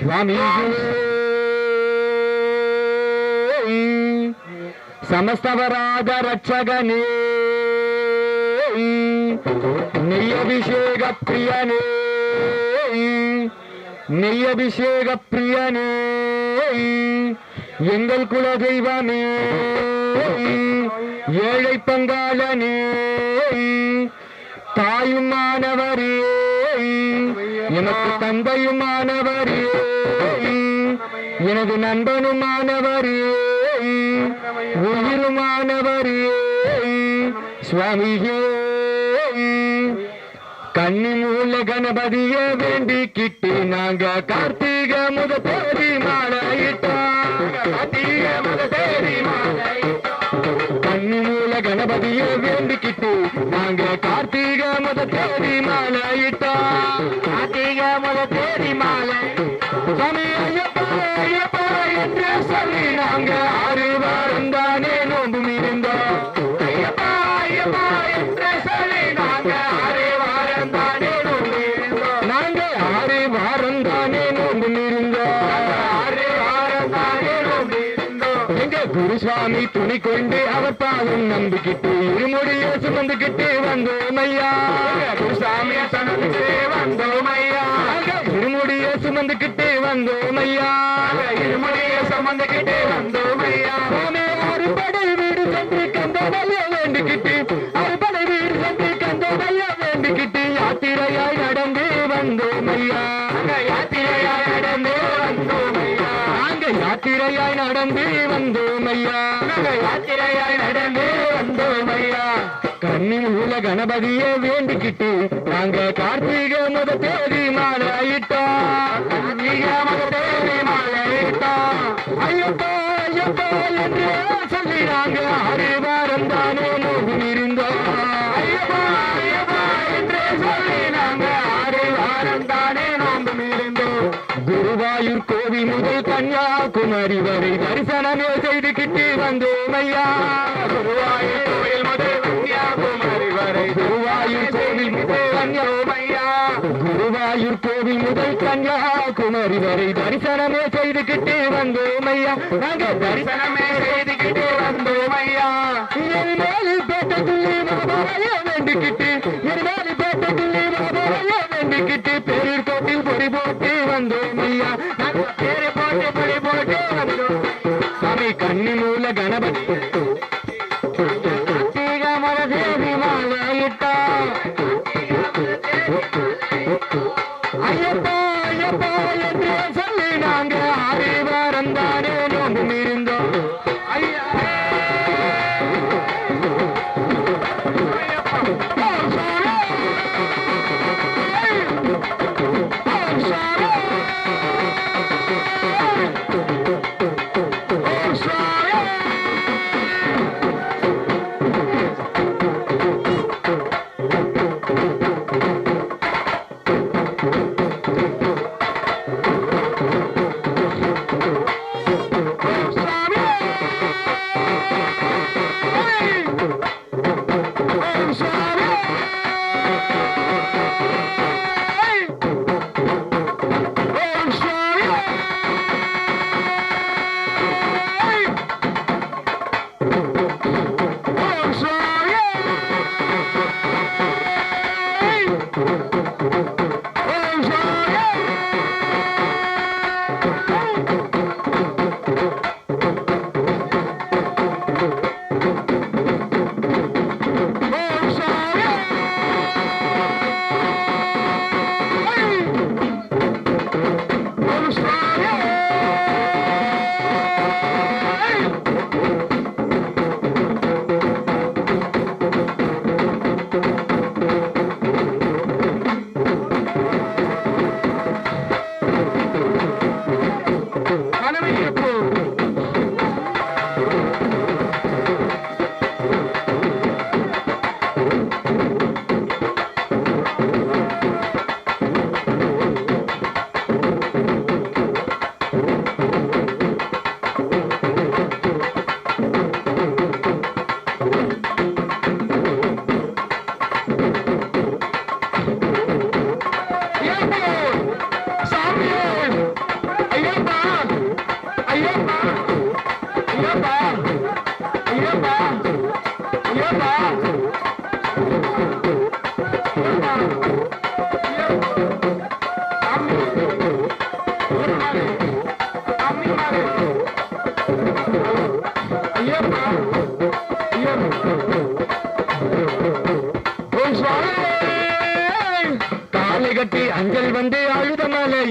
சுவாமி సమస్తవరాగ రక్షగనే నెయ్యభిషేక ప్రియనే நெய்யபிஷேக பிரியனே எங்கள் குல தெய்வமே ஏழை பங்காளனே தாயுமானவரே எனக்கு தந்தையுமானவரே. எனது நண்பனுமானவரே. உயிருமானவரே. சுவாமியே. கண்ணி மூல கணபதிய வேண்டிக்கிட்டு நாங்க கார்த்திக முத தேதி மாலையிட்டோம். கார்த்திக மூல கணபதிய வேண்டிக்கிட்டு நாங்க கார்த்திக முத தேதி மாலை நம்பிக்கிட்டு இருமுடிய சுமந்துக்கிட்டு வந்தோம் ஐயா குருசாமி சுமந்துக்கிட்டு வந்தோம் ஐயா இருமுடிய சுமந்துக்கிட்டு வந்தோம் ஐயா இருமுடிய சுமந்துக்கிட்டு வந்தோம் ஐயா சுவாமி அறுபடை வீடு சென்று கந்தமைய வேண்டிக்கிட்டு கண்ணின் உல கணபதியை வேண்டிக்கிட்டு நாங்க கார்த்திகை முத தேதி மாலையிட்டோம் கார்த்திகை முத தேதி மாலையிட்டோம் ஐயப்பா ஐயப்பா என்று சொல்லி நாங்க ஆறு வாரம் தானே மோகம் இருந்தோம் ஐயப்பா ஐயப்பா என்று சொல்லி நாங்க ஆறு வாரம் தானே நோம்பும் இருந்தோம் குருவாயூர் கோவில் முதல் கன்னியாகுமரி வரை தரிசனமே செய்துக்கிட்டு வந்தோம் ஐயா. குருவாயூர் கோவில் முதல் கன்னியாகுமரி வரை தரிசனமே செய்துக்கிட்டு வந்தோம் ஐயா. நாங்க தரிசனமே செய்துக்கிட்டு வந்தோம் ஐயா. என் எருமாலி பேட்டத்துள்ளி மாபாய வேண்டிக்கிட்டு எருமாலி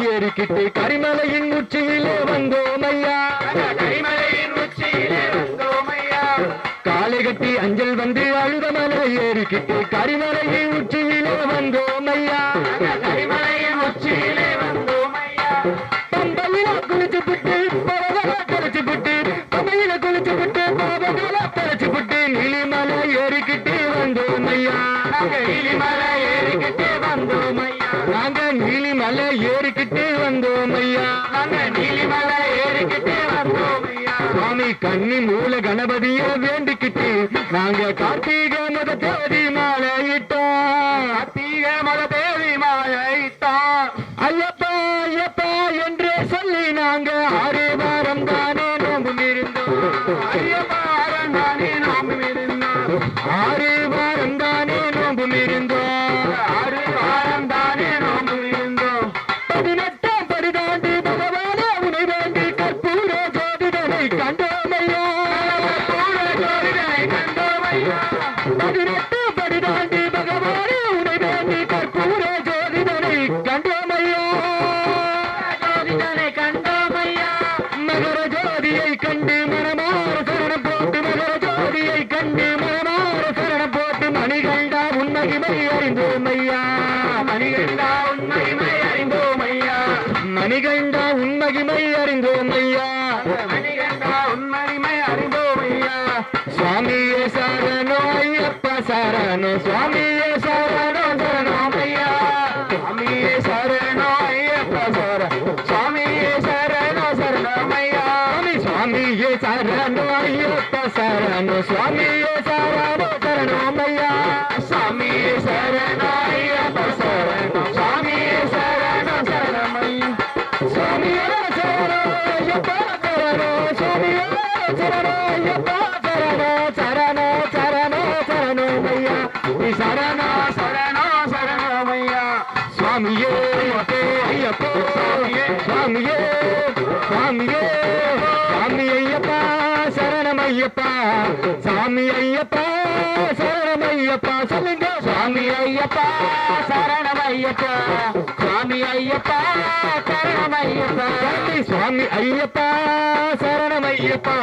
ஏறிக்கிட்டு கரிமலையின் உச்சியிலே வந்தோம் ஐயா கரிமலையின் உச்சியிலே வந்தோம் ஐயா காலை கட்டி அஞ்சல் வந்து அழுத மலை ஏறிக்கிட்டு கரிமலையின் உச்சியிலே வந்தோம் ஐயா கரிமலையின் உச்சியிலே வந்தோம் ஐயா பம்பையில குளிச்சு புட்டு பரவல தொலைச்சு புட்டு பம்பையில குளிச்சு புட்டு தொலைச்சு புட்டு நீலிமலை ஏறிக்கிட்டு வந்தோம் ஐயா நீலிமலை கணபதிய வேண்டிக்கிட்டு நாங்க கார்த்திக மத தேதி மாலையிட்டோம் கார்த்திக மத தேதி மாலையிட்டோம் ஐயப்பா ஐயப்பா என்று சொல்லி நாங்க ஆறு வாரம் தானே நோம்பும் இருந்தோம். ஐயப்பா தானே நோம்பும் இருந்தோம். ஆறு வாரம் தானே நோம்பும் இருந்தோம். மணிகண்டா உண்மைமை அறிந்தோம் ஐயா. மணிகண்டா உண்மகிமை அறிந்தோம் ஐயா. மணிகண்டா உண்மைமை அறிந்தோம் ஐயா. சுவாமியே சரணோ ஐயப்ப சரணோ. சுவாமியே சாமி ஐயப்பா சரணம் ஐயப்பா சொல்லுங்க. சுவாமி ஐயப்பா சரணம் ஐயப்பா சுவாமி ஐயப்பா சரணம் ஐயப்பா சாமி சுவாமி ஐயப்பா சரணம் ஐயப்பா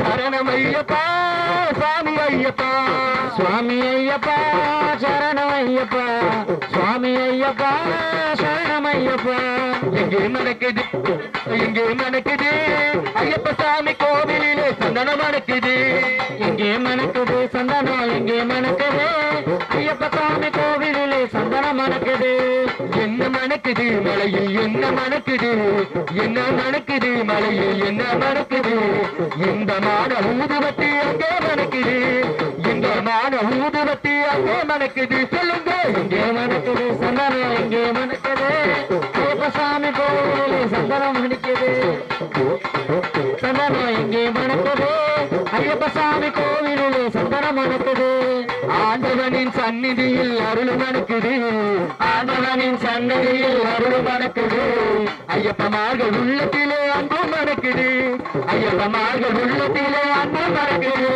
சரணம் ஐயப்பா சுவாமி ஐயப்பா சுவாமி ஐயப்பா சரணம் ஐயப்பா சுவாமி ஐயப்பா சரணம் ஐயப்பா எங்கே மணக்குது? எங்கே மணக்குது? ஐயப்ப சாமி கோவிலிலே சந்தனம் மணக்குது எங்கே மணக்குது சந்தனம் எங்கே மணக்குது. ஐயப்ப சாமி கோவிலிலே சந்தனம் மணக்குது. என்ன மணக்குது மலையில் என்ன மணக்குது? என்ன மணக்குது மலையில் என்ன மணக்குது? இந்த மான ஊதுபத்தி அங்கே மணக்குது. இந்த மான ஊதுபத்தி அங்கே மணக்குது. சொல்லுங்க எங்கே மணக்குது சந்தனம் எங்கே மணக்குது. ஐயப்ப சாமி ஆண்டவனின் சந்நிதியில் அருள் மணக்குது. ஆண்டவனின் சந்நிதியில் அருள் மணக்குது. ஐயப்பமாக உள்ளத்திலே அன்பு மணக்குது. ஐயப்பமாக உள்ளத்திலே அன்பு மணக்குது.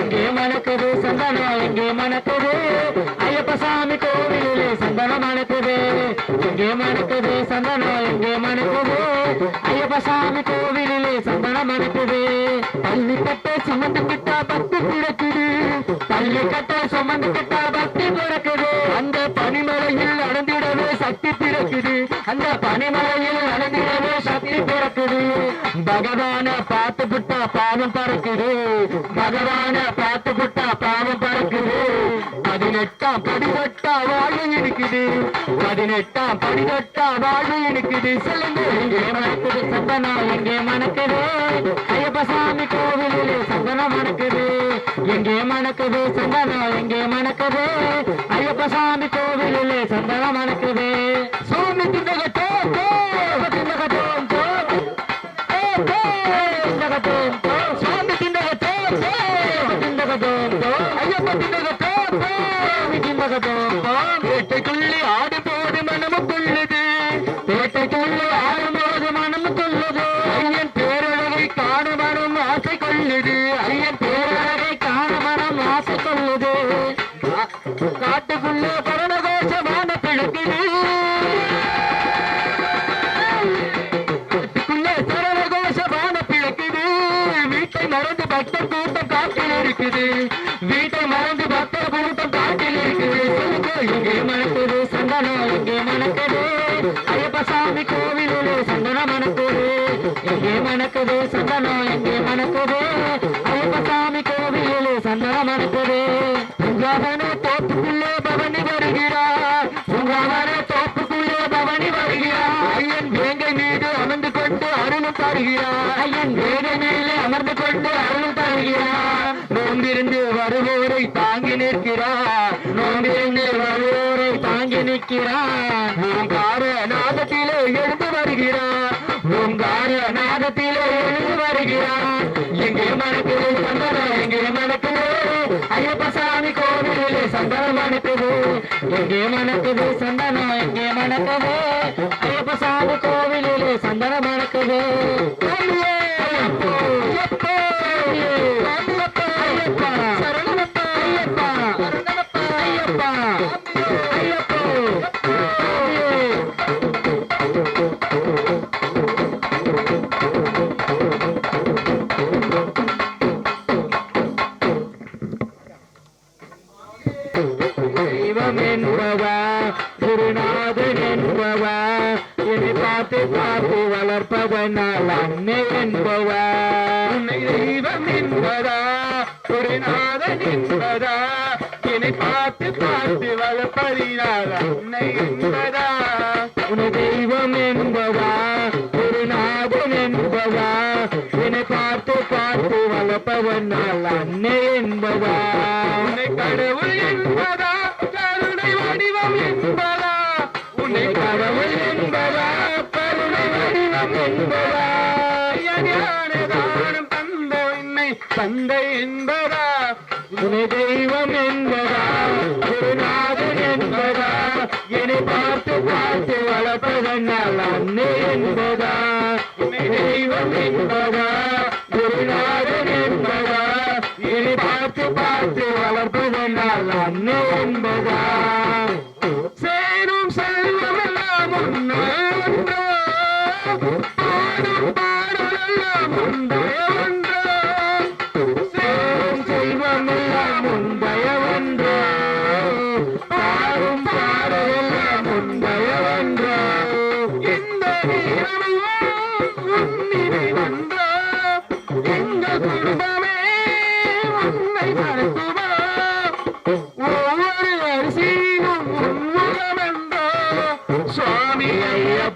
எங்கே மணக்குது? சந்தனம் எங்கே மணக்குது? ஐயப்ப சாமி கோவிலே சந்தனம் மணக்குது. எங்கே மணக்குது? சந்தனம் எங்கே மணக்குது? ஐயப்ப சாமி கோவிலே சந்தனம் மணக்குது. பள்ளி கட்ட சுமந்து கிட்டா பக்தி பிறக்குது பள்ளி கட்ட பக்தி பிறக்குது அந்த பனிமலையில் நடந்திடவே சக்தி பிறக்குது. அந்த பனிமலையில் நடந்திடவே சக்தி பிறக்குது. பகவான பார்த்து புட்டா பாவம் பறக்குது. பகவான பார்த்து புட்டா பாவம் பறக்குது. பதினெட்டாம் படிதொட்டா வாழ்வு இருக்குது பதினெட்டாம் பதினெட்டாம் வாழ்வு இருக்குது சொல்லுங்க எங்கே மணக்குது சந்தனா எங்கே மணக்குது. ஐயப்பசாமி கோவிலிலே சந்தனம் மணக்குது. எங்கே மணக்குது சந்தனா எங்கே மணக்குது. ஐயப்பசாமி கோவிலிலே சந்தனம் மணக்குது. சோமி திண்டகத்தோ திண்டகத்தோ சுவாமி திண்டகத்தோ திண்டகத்தோ ஐயப்ப திண்டகத்தோ திண்டகத்தோ சந்தனம் சந்தனம் எங்கே மணக்குது சந்தனம் சந்தனம் மணக்குது பவனி வருகிறார். ஐயன் வேங்கை மீது அமர்ந்து கொண்டு அருளும் ஐயன் வேங்கை மேலே அமர்ந்து கொண்டு அருளும் தருகிறார். நோம்பிருந்து வருவோரை தாங்கி நிற்கிறார். நோம்பிருந்து வருவோர் நிற்கிறான் நிற்கிறார். ஓங்கார நாதத்திலே எழுந்து வருகிறான் ஓங்கார நாதத்திலே எழுந்து வருகிறான் எங்கே மனத்திலே சந்தனம் எங்கே மனத்திலே ஐயப்ப சாமி கோவிலே சந்தனம் மணக்குது எங்கே மணக்குது சந்தனம் எங்கே மணக்குது ஐயப்ப சாமி கோவிலே சந்தனம் மணக்குது வளர்ப்பதினால் அன்னை என்பதா? உன்னை தெய்வம் என்பவா பார்த்து பார்த்து வளர்ப்பவனால் அன்னை என்பவா உன்னை கடவுள் என்பதா? கருணை வடிவம் என்பதா? உன்னை கடவுள் என்பதா? கருணை வடிவம் என்பதா? ஞானதானம் தந்த என்பதா? உன்னை தெய்வம் என்பதா? உன்னை மறக்குமா ஒவ்வொரு அரிசியும் உன்முகமென்றோ சுவாமி ஐயப்பா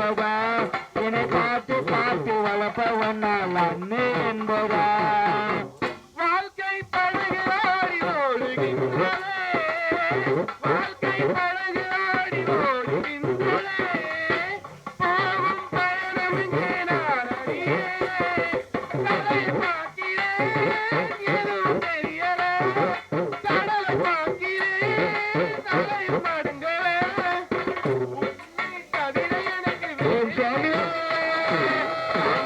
குருநாதன் என்பவா Thank you.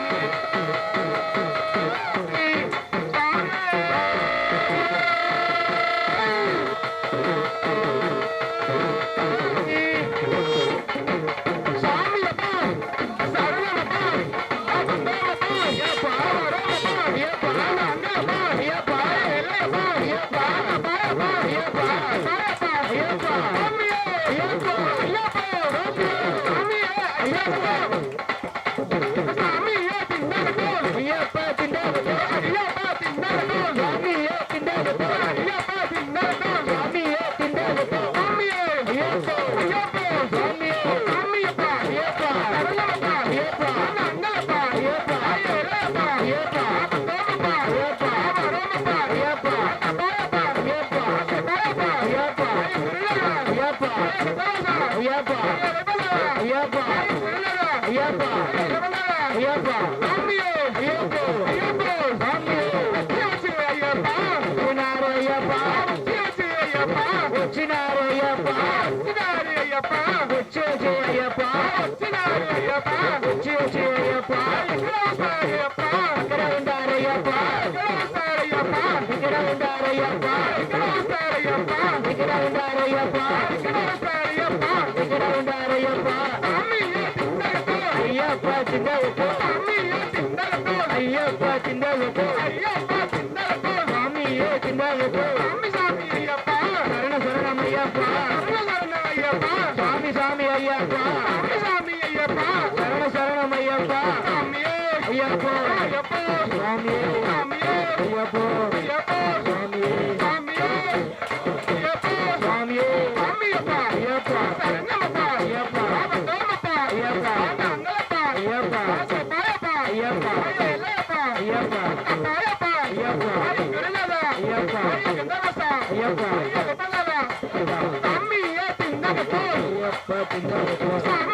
ஐயாப்பா. ஐயாப்பா. ஐயாப்பா. ஐயாப்பா. Yeah, yeah, yeah. பண்ணவன் அம்மி ஏத்து இந்த போர்